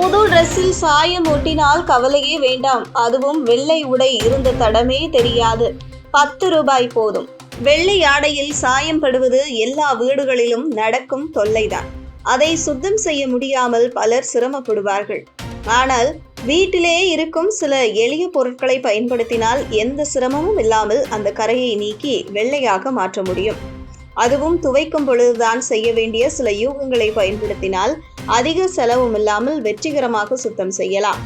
புது டிரெஸ்ஸில் சாயம் ஒட்டினால் கவலையே வேண்டாம். அதுவும் வெள்ளை உடை இருந்த தடமே தெரியாது. பத்து ரூபாய் போதும். வெள்ளை ஆடையில் சாயம் படுவது எல்லா வீடுகளிலும் நடக்கும் தொல்லைதான். அதை சுத்தம் செய்ய முடியாமல் பலர் சிரமப்படுவார்கள். ஆனால் வீட்டிலே இருக்கும் சில எளிய பொருட்களை பயன்படுத்தினால் எந்த சிரமமும் இல்லாமல் அந்த கரையை நீக்கி வெள்ளையாக மாற்ற முடியும். அதுவும் துவைக்கும் பொழுதுதான் செய்ய வேண்டிய சில யூகங்களை பயன்படுத்தினால் அதிக செலவும் இல்லாமல் வெற்றிகரமாக சுத்தம் செய்யலாம்.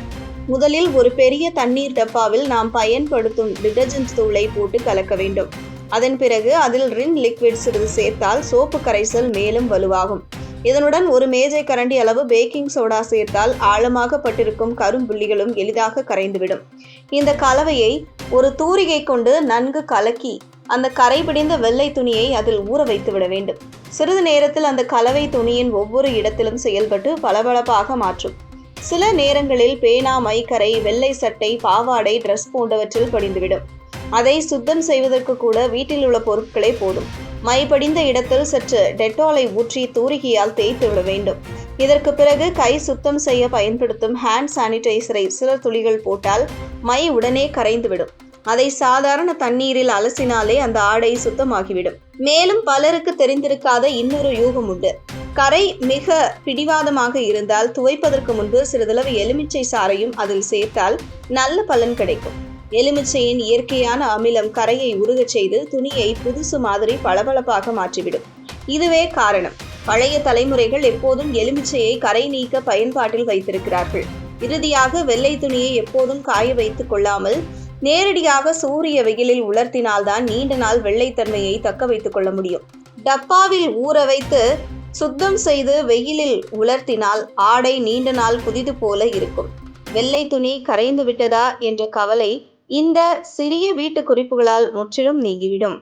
முதலில் ஒரு பெரிய தண்ணீர் டப்பாவில் நாம் பயன்படுத்தும் டிடர்ஜென்ட் தூளை போட்டு கலக்க வேண்டும். அதன் பிறகு அதில் ரின் லிக்விட் சிறிது சேர்த்தால் சோப்பு கரைசல் மேலும் வலுவாகும். இதனுடன் ஒரு மேஜை கரண்டி அளவு பேக்கிங் சோடா சேர்த்தால் ஆழமாக பட்டிருக்கும் கரும்புள்ளிகளும் எளிதாக கரைந்துவிடும். இந்த கலவையை ஒரு தூரிகை கொண்டு நன்கு கலக்கி அந்த கரை பிடிந்த வெள்ளை துணியை அதில் ஊற வைத்து விட வேண்டும். சிறிது நேரத்தில் அந்த கலவை துணியின் ஒவ்வொரு இடத்திலும் செயல்பட்டு பளபளப்பாக மாற்றும். சில நேரங்களில் பேனா மைக்கரை வெள்ளை சட்டை பாவாடை ட்ரெஸ் போன்றவற்றில் படிந்துவிடும். அதை சுத்தம் செய்வதற்கு கூட வீட்டில் உள்ள பொருட்களே போதும். மை படிந்த இடத்தில் சற்று டெட்டாலை ஊற்றி தூரிகையால் தேய்த்து விட வேண்டும். இதற்கு பிறகு கை சுத்தம் செய்ய பயன்படுத்தும் ஹேண்ட் சானிடைசரை சில துளிகள் போட்டால் மை உடனே கரைந்துவிடும். அதை சாதாரண தண்ணீரில் அலசினாலே அந்த ஆடை சுத்தமாகிவிடும். மேலும் பலருக்கு தெரிந்திருக்காத இன்னொரு யூகம் உண்டு. கரை மிக பிடிவாதமாக இருந்தால் துவைப்பதற்கு முன்பு சிறிதளவு எலுமிச்சை சாறையும் அதில் சேர்த்தால் நல்ல பலன் கிடைக்கும். எலுமிச்சையின் இயற்கையான அமிலம் கரையை உருகச் செய்து துணியை புதுசு மாதிரி பளபளப்பாக மாற்றிவிடும். இதுவே காரணம். பழைய தலைமுறைகள் எப்போதும் எலுமிச்சையை கரை நீக்க பயன்பாட்டில் வைத்திருக்கிறார்கள். இறுதியாக வெள்ளை துணியை எப்போதும் காய வைத்துக் கொள்ளாமல் நேரடியாக சூரிய வெயிலில் உலர்த்தினால்தான் நீண்ட நாள் வெள்ளைத்தன்மையை தக்க வைத்துக் கொள்ள முடியும். டப்பாவில் ஊற வைத்து சுத்தம் செய்து வெயிலில் உலர்த்தினால் ஆடை நீண்ட நாள் புதிது போல இருக்கும். வெள்ளை துணி கரைந்து விட்டதா என்ற கவலை இந்த சிறிய வீட்டு குறிப்புகளால் முற்றிலும் நீங்கிவிடும்.